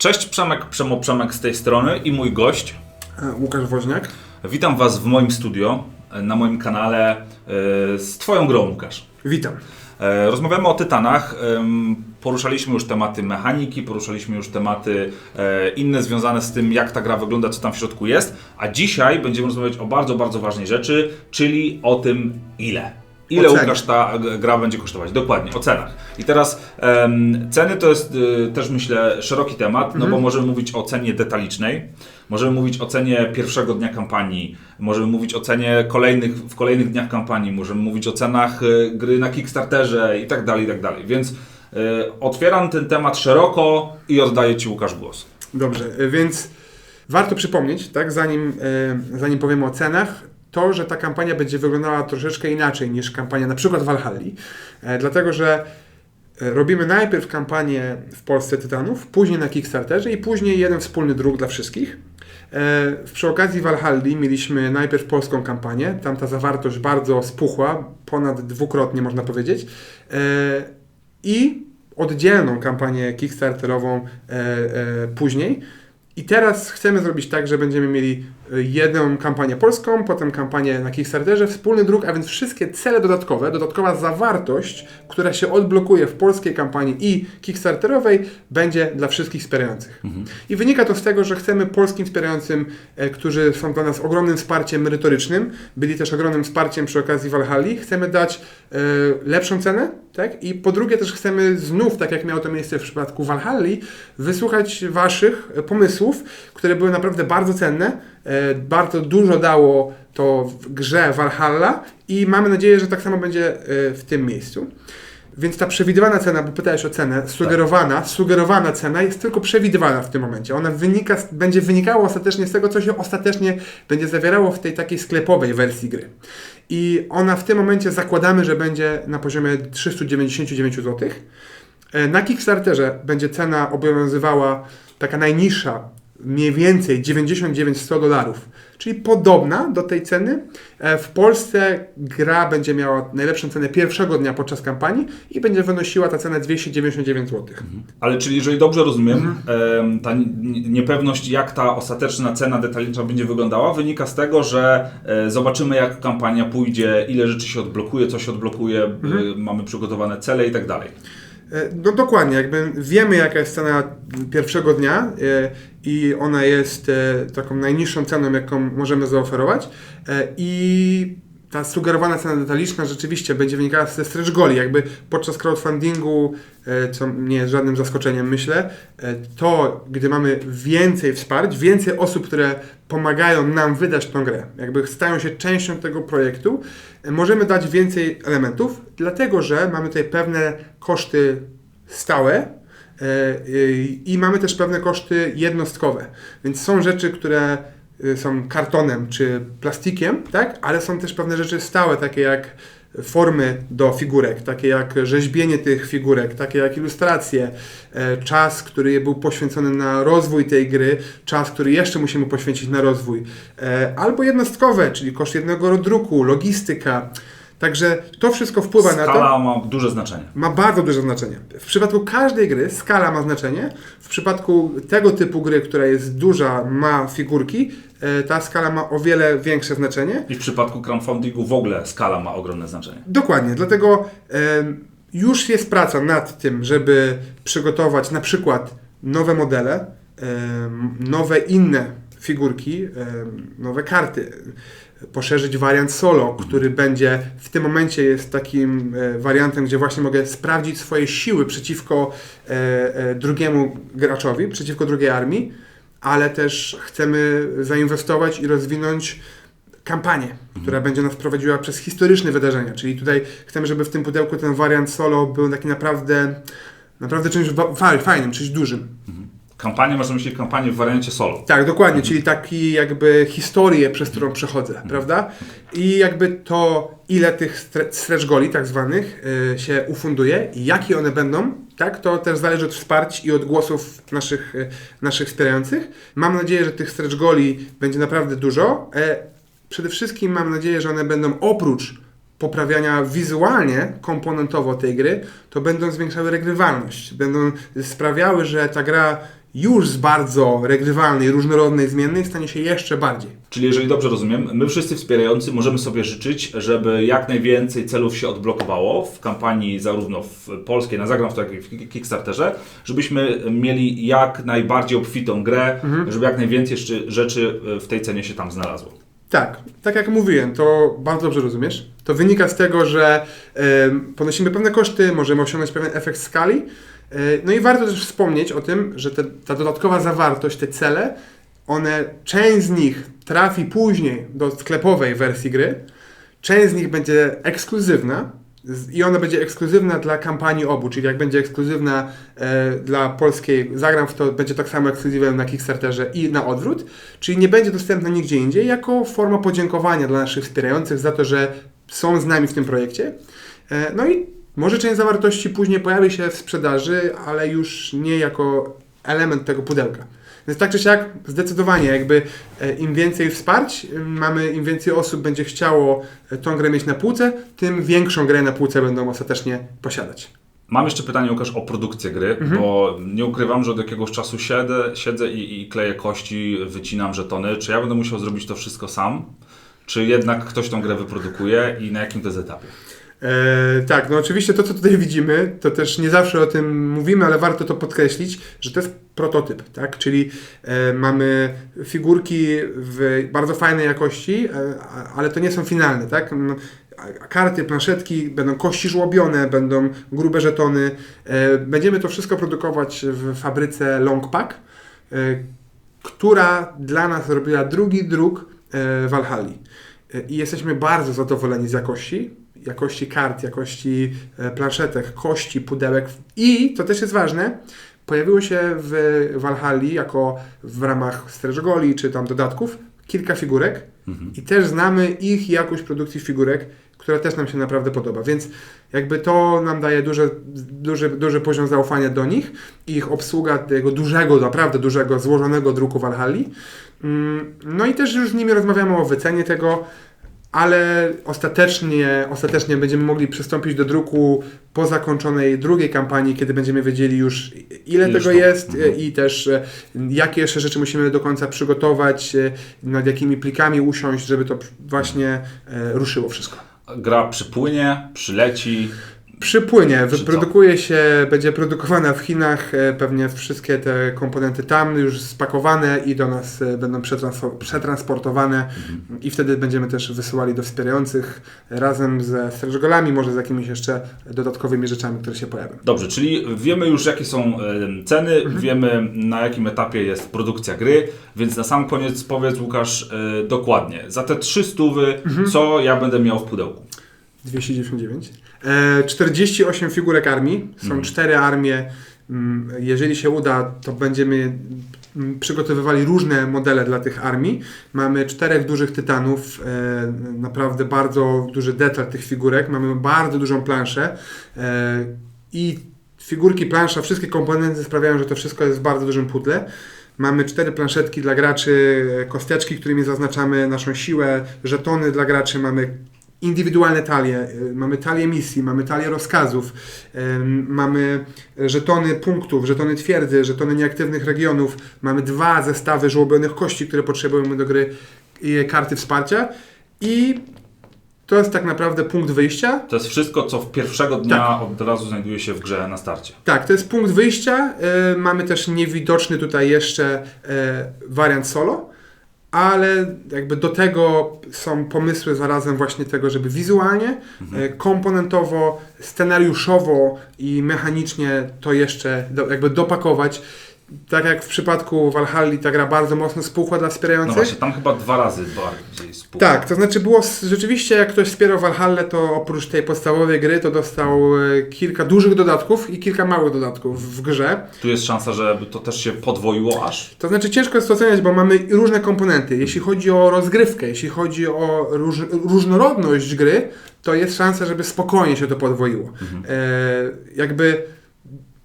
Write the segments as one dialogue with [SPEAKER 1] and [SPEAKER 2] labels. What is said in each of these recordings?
[SPEAKER 1] Cześć Przemek, Przemo Przemek z tej strony i mój gość.
[SPEAKER 2] E, Łukasz Woźniak.
[SPEAKER 1] Witam Was w moim studio, e, na moim kanale e, z Twoją grą Łukasz.
[SPEAKER 2] Witam.
[SPEAKER 1] Rozmawiamy o Tytanach. Poruszaliśmy już tematy mechaniki, poruszaliśmy już tematy inne związane z tym, jak ta gra wygląda, co tam w środku jest. A dzisiaj będziemy rozmawiać o bardzo, bardzo ważnej rzeczy, czyli o tym, ile. Ile
[SPEAKER 2] O cenie.
[SPEAKER 1] Łukasz ta gra będzie kosztować? Dokładnie, o cenach. I teraz em, ceny to jest y, też myślę szeroki temat, no bo możemy mówić o cenie detalicznej, możemy mówić o cenie pierwszego dnia kampanii, możemy mówić o cenie kolejnych, w kolejnych dniach kampanii, możemy mówić o cenach y, gry na Kickstarterze i tak dalej, i tak dalej. Więc y, otwieram ten temat szeroko i oddaję Ci Łukasz głos.
[SPEAKER 2] Dobrze, e, więc warto przypomnieć, tak, zanim, e, zanim powiemy o cenach, to, że ta kampania będzie wyglądała troszeczkę inaczej niż kampania na przykład Valhalli, e, dlatego że e, robimy najpierw kampanię w Polsce Tytanów, później na Kickstarterze i później jeden wspólny druk dla wszystkich. E, Przy okazji Valhalli mieliśmy najpierw polską kampanię, tam ta zawartość bardzo spuchła, ponad dwukrotnie można powiedzieć. I oddzielną kampanię Kickstarterową później. I teraz chcemy zrobić tak, że będziemy mieli e, jedną kampanię polską, potem kampanię na Kickstarterze, wspólny druk, a więc wszystkie cele dodatkowe, dodatkowa zawartość, która się odblokuje w polskiej kampanii i Kickstarterowej, będzie dla wszystkich wspierających. I wynika to z tego, że chcemy polskim wspierającym, e, którzy są dla nas ogromnym wsparciem merytorycznym, byli też ogromnym wsparciem przy okazji Valhalli, chcemy dać e, lepszą cenę, tak? I po drugie też chcemy znów, tak jak miało to miejsce w przypadku Valhalli, wysłuchać Waszych pomysłów, które były naprawdę bardzo cenne, e, bardzo dużo dało to w grze Valhalla i mamy nadzieję, że tak samo będzie e, w tym miejscu. Więc ta przewidywana cena, bo pytałeś o cenę, sugerowana, sugerowana cena jest tylko przewidywana w tym momencie. Ona wynika, będzie wynikała ostatecznie z tego, co się ostatecznie będzie zawierało w tej takiej sklepowej wersji gry. I ona w tym momencie zakładamy, że będzie na poziomie 399 zł. E, Na Kickstarterze będzie cena obowiązywała taka najniższa, mniej więcej 99-100 dolarów, czyli podobna do tej ceny. E, W Polsce gra będzie miała najlepszą cenę pierwszego dnia podczas kampanii i będzie wynosiła ta cena 299 zł.
[SPEAKER 1] Ale czyli jeżeli dobrze rozumiem, em, ta niepewność, jak ta ostateczna cena detaliczna będzie wyglądała, wynika z tego, że e, zobaczymy, jak kampania pójdzie, ile rzeczy się odblokuje, co się odblokuje, e, mamy przygotowane cele i tak dalej.
[SPEAKER 2] E, No dokładnie, jakby wiemy jaka jest cena pierwszego dnia e, i ona jest e, taką najniższą ceną, jaką możemy zaoferować. I ta sugerowana cena detaliczna rzeczywiście będzie wynikała ze stretch goli, jakby podczas crowdfundingu, e, co nie jest żadnym zaskoczeniem myślę, e, to gdy mamy więcej wsparć, więcej osób, które pomagają nam wydać tą grę, jakby stają się częścią tego projektu, e, możemy dać więcej elementów, dlatego że mamy tutaj pewne koszty stałe, i- mamy też pewne koszty jednostkowe. Więc są rzeczy, które są kartonem czy plastikiem, tak? ale są też pewne rzeczy stałe, takie jak formy do figurek, takie jak rzeźbienie tych figurek, takie jak ilustracje, e, czas, który był poświęcony na rozwój tej gry, czas, który jeszcze musimy poświęcić na rozwój, e, albo jednostkowe, czyli koszt jednego druku, logistyka. Także to wszystko wpływa na to
[SPEAKER 1] Skala ma duże znaczenie.
[SPEAKER 2] ma bardzo duże znaczenie. W przypadku każdej gry skala ma znaczenie. W przypadku tego typu gry, która jest duża, ma figurki, e, ta skala ma o wiele większe znaczenie.
[SPEAKER 1] I w przypadku crowdfundingu w ogóle skala ma ogromne znaczenie.
[SPEAKER 2] Dokładnie, dlatego już jest praca nad tym, żeby przygotować na przykład nowe modele, nowe inne figurki, nowe karty. Poszerzyć wariant solo, który będzie w tym momencie jest takim e, wariantem, gdzie właśnie mogę sprawdzić swoje siły przeciwko e, e, drugiemu graczowi, przeciwko drugiej armii, ale też chcemy zainwestować i rozwinąć kampanię, która będzie nas prowadziła przez historyczne wydarzenia. Czyli tutaj chcemy, żeby w tym pudełku ten wariant solo był taki naprawdę, naprawdę czymś fajnym, czymś dużym.
[SPEAKER 1] Kampanię, można myśleć kampanię w wariancie solo.
[SPEAKER 2] Tak, dokładnie, czyli taki jakby historię, przez którą przechodzę, prawda? I jakby to, ile tych stre- stretch goli tak zwanych y, się ufunduje i jakie one będą, tak, to też zależy od wsparć i od głosów naszych, y, naszych wspierających. Mam nadzieję, że tych stretch goli będzie naprawdę dużo. E, przede wszystkim mam nadzieję, że one będą oprócz poprawiania wizualnie, komponentowo tej gry, to będą zwiększały regrywalność. Będą sprawiały, że ta gra już z bardzo regrywalnej, różnorodnej, zmiennej stanie się jeszcze bardziej.
[SPEAKER 1] Czyli jeżeli dobrze rozumiem, my wszyscy wspierający możemy sobie życzyć, żeby jak najwięcej celów się odblokowało w kampanii zarówno w polskiej na Zagram, jak i w Kickstarterze, żebyśmy mieli jak najbardziej obfitą grę, żeby jak najwięcej jeszcze rzeczy w tej cenie się tam znalazło.
[SPEAKER 2] Tak, tak jak mówiłem, to bardzo dobrze rozumiesz. To wynika z tego, że em, ponosimy pewne koszty, możemy osiągnąć pewien efekt skali. E, no i warto też wspomnieć o tym, że te, ta dodatkowa zawartość, te cele, one, część z nich trafi później do sklepowej wersji gry, część z nich będzie ekskluzywna i ona będzie ekskluzywna dla kampanii obu, czyli jak będzie ekskluzywna e, dla polskiej Zagram, w to będzie tak samo ekskluzywem na Kickstarterze i na odwrót, czyli nie będzie dostępna nigdzie indziej, jako forma podziękowania dla naszych wspierających za to, że są z nami w tym projekcie. E, no i może część zawartości później pojawi się w sprzedaży, ale już nie jako element tego pudełka. Więc tak czy siak, zdecydowanie, jakby e, im więcej wsparć e, mamy, im więcej osób będzie chciało e, tą grę mieć na półce, tym większą grę na półce będą ostatecznie posiadać.
[SPEAKER 1] Mam jeszcze pytanie, Łukasz, o produkcję gry, bo nie ukrywam, że od jakiegoś czasu siedzę, siedzę i, i kleję kości, wycinam żetony. Czy ja będę musiał zrobić to wszystko sam? Czy jednak ktoś tą grę wyprodukuje i na jakim to jest etapie?
[SPEAKER 2] E, tak, no oczywiście to, co tutaj widzimy, to też nie zawsze o tym mówimy, ale warto to podkreślić, że to jest prototyp, tak? Czyli e, mamy figurki w bardzo fajnej jakości, e, ale to nie są finalne, tak? A- Karty, planszetki, będą kości żłobione, będą grube żetony. E, będziemy to wszystko produkować w fabryce Longpack, e, która dla nas robiła drugi druk e, Valhalli. E, I jesteśmy bardzo zadowoleni z jakości, jakości kart, jakości e, planszetek, kości, pudełek. I, to też jest ważne, pojawiło się w Valhalli jako w ramach Stretch Goli czy tam dodatków kilka figurek i też znamy ich jakość produkcji figurek, która też nam się naprawdę podoba. Więc jakby to nam daje duże, duży, duży poziom zaufania do nich i ich obsługa tego dużego, naprawdę dużego, złożonego druku Valhalli. Mm, No i też już z nimi rozmawiamy o wycenie tego, ale ostatecznie, ostatecznie będziemy mogli przystąpić do druku po zakończonej drugiej kampanii, kiedy będziemy wiedzieli już ile tego
[SPEAKER 1] sztuk.
[SPEAKER 2] jest
[SPEAKER 1] Mhm.
[SPEAKER 2] e, i też e, jakie jeszcze rzeczy musimy do końca przygotować, e, nad jakimi plikami usiąść, żeby to właśnie ruszyło wszystko.
[SPEAKER 1] Gra przypłynie, przyleci.
[SPEAKER 2] Przypłynie, wyprodukuje się, będzie produkowana w Chinach, e, pewnie wszystkie te komponenty tam już spakowane i do nas e, będą przetransportowane i wtedy będziemy też wysyłali do wspierających razem ze stretch golami, może z jakimiś jeszcze dodatkowymi rzeczami, które się pojawią.
[SPEAKER 1] Dobrze, czyli wiemy już jakie są em, ceny, wiemy na jakim etapie jest produkcja gry, więc na sam koniec powiedz Łukasz e, dokładnie, za te trzy stówy, co ja będę miał w pudełku?
[SPEAKER 2] 299. E, 48 figurek armii. Są
[SPEAKER 1] Mhm.
[SPEAKER 2] cztery armie. Mm, Jeżeli się uda, to będziemy mm, przygotowywali różne modele dla tych armii. Mamy czterech dużych tytanów, e, naprawdę bardzo duży detal tych figurek. Mamy bardzo dużą planszę e, i figurki, plansza, wszystkie komponenty sprawiają, że to wszystko jest w bardzo dużym pudle. Mamy cztery planszetki dla graczy, e, kosteczki, którymi zaznaczamy naszą siłę, żetony dla graczy, mamy indywidualne talie, y, mamy talię misji, mamy talię rozkazów, mamy żetony punktów, żetony twierdzy, żetony nieaktywnych regionów, mamy dwa zestawy żłobionych kości, które potrzebujemy do gry i karty wsparcia i to jest tak naprawdę punkt wyjścia.
[SPEAKER 1] To jest wszystko, co w pierwszego dnia od razu znajduje się w grze na starcie.
[SPEAKER 2] Tak, to jest punkt wyjścia. Y, mamy też niewidoczny tutaj jeszcze y, wariant solo, ale jakby do tego są pomysły zarazem właśnie tego, żeby wizualnie, y, komponentowo, scenariuszowo i mechanicznie to jeszcze do, jakby dopakować. Tak jak w przypadku Valhalli, ta gra bardzo mocno spółka dla
[SPEAKER 1] No
[SPEAKER 2] wspierających.
[SPEAKER 1] właśnie, tam chyba dwa razy bardziej spół.
[SPEAKER 2] Tak, to znaczy było rzeczywiście, jak ktoś wspierał Valhalla, to oprócz tej podstawowej gry, to dostał e, kilka dużych dodatków i kilka małych dodatków w grze.
[SPEAKER 1] Tu jest szansa, żeby to też się podwoiło aż.
[SPEAKER 2] To znaczy ciężko jest to oceniać, bo mamy różne komponenty. Jeśli chodzi o rozgrywkę, jeśli chodzi o róż, różnorodność gry, to jest szansa, żeby spokojnie się to podwoiło. E, jakby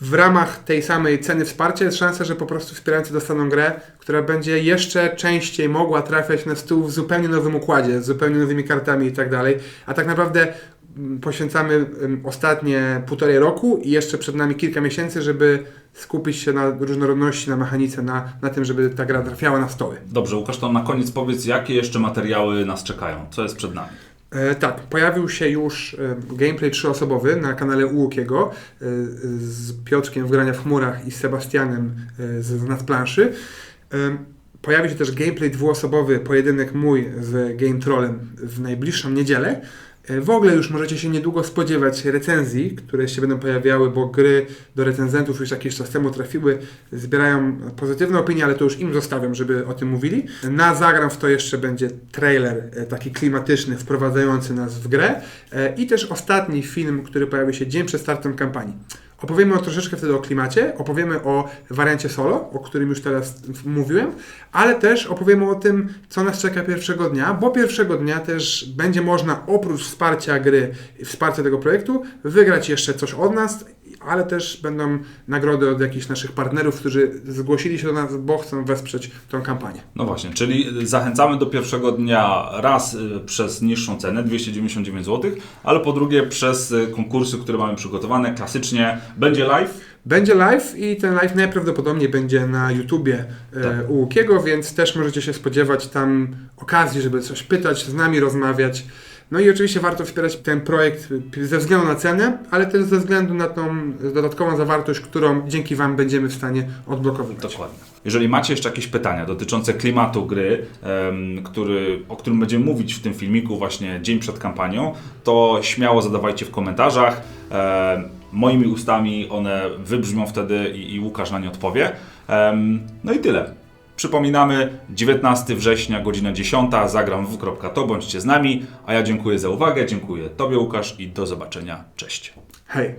[SPEAKER 2] w ramach tej samej ceny wsparcia jest szansa, że po prostu wspierający dostaną grę, która będzie jeszcze częściej mogła trafiać na stół w zupełnie nowym układzie, z zupełnie nowymi kartami i tak dalej. A tak naprawdę mm, poświęcamy ostatnie półtorej roku i jeszcze przed nami kilka miesięcy, żeby skupić się na różnorodności, na mechanice, na, na tym, żeby ta gra trafiała na stoły.
[SPEAKER 1] Dobrze, Łukasz, to na koniec powiedz, jakie jeszcze materiały nas czekają? Co jest przed nami?
[SPEAKER 2] E, tak, pojawił się już e, gameplay trzyosobowy na kanale Łukiego e, z Piotrkiem w grania w chmurach i Sebastianem z, nadplanszy. Pojawi się też gameplay dwuosobowy, pojedynek mój z Game Trollem w najbliższą niedzielę. E, W ogóle już możecie się niedługo spodziewać recenzji, które się będą pojawiały, bo gry do recenzentów już jakiś czas temu trafiły, zbierają pozytywne opinie, ale to już im zostawiam, żeby o tym mówili. Na Zagram w to jeszcze będzie trailer e, taki klimatyczny, wprowadzający nas w grę e, i też ostatni film, który pojawi się dzień przed startem kampanii. Opowiemy o troszeczkę wtedy o klimacie, opowiemy o wariancie solo, o którym już teraz mówiłem, ale też opowiemy o tym, co nas czeka pierwszego dnia, bo pierwszego dnia też będzie można oprócz wsparcia gry wsparcia tego projektu wygrać jeszcze coś od nas, ale też będą nagrody od jakichś naszych partnerów, którzy zgłosili się do nas, bo chcą wesprzeć tą kampanię.
[SPEAKER 1] No właśnie, czyli zachęcamy do pierwszego dnia raz y, przez niższą cenę, 299 zł, ale po drugie przez y, konkursy, które mamy przygotowane. Klasycznie będzie live.
[SPEAKER 2] Będzie live i ten live najprawdopodobniej będzie na YouTubie e,
[SPEAKER 1] Tak.
[SPEAKER 2] u Łukiego, więc też możecie się spodziewać tam okazji, żeby coś pytać, z nami rozmawiać. No i oczywiście warto wspierać ten projekt ze względu na cenę, ale też ze względu na tą dodatkową zawartość, którą dzięki Wam będziemy w stanie odblokowywać.
[SPEAKER 1] Dokładnie. Jeżeli macie jeszcze jakieś pytania dotyczące klimatu gry, który, o którym będziemy mówić w tym filmiku właśnie dzień przed kampanią, to śmiało zadawajcie w komentarzach. Moimi ustami one wybrzmią wtedy i, i Łukasz na nie odpowie. No i tyle. Przypominamy, 19 września, godzina 10, zagram w.to, bądźcie z nami, a ja dziękuję za uwagę, dziękuję Tobie Łukasz i do zobaczenia, cześć.
[SPEAKER 2] Hej!